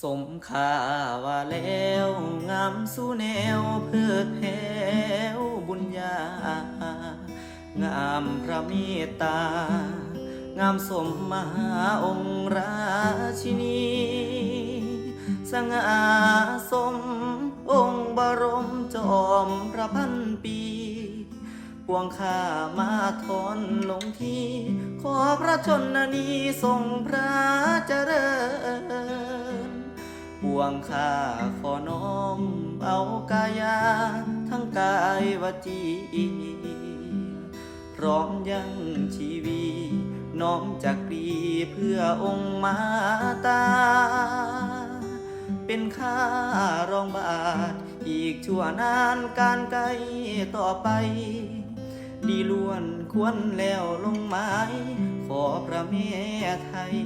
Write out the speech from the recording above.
สมค่าว่าแล้วงามสู้แนวเพื่อแพ้วบุญญา งามพระเมตตา งามสมมหาองค์ราชินี สง่าสมองค์บรมจอมพระพันปีปวงข้ามาทอนลงที่ ขอพระชนนีทรงพระเจริญ ปวงข้าขอน้อมเอากายา ทั้งกายวจีพร้อมยังชีวีน้อมจากปรีเพื่อองค์มาตา เป็นข้ารองบาท อีกชั่วนานการไกลต่อไป ดีล้วนควรแล้วลงไม้ขอพระแม่ไทย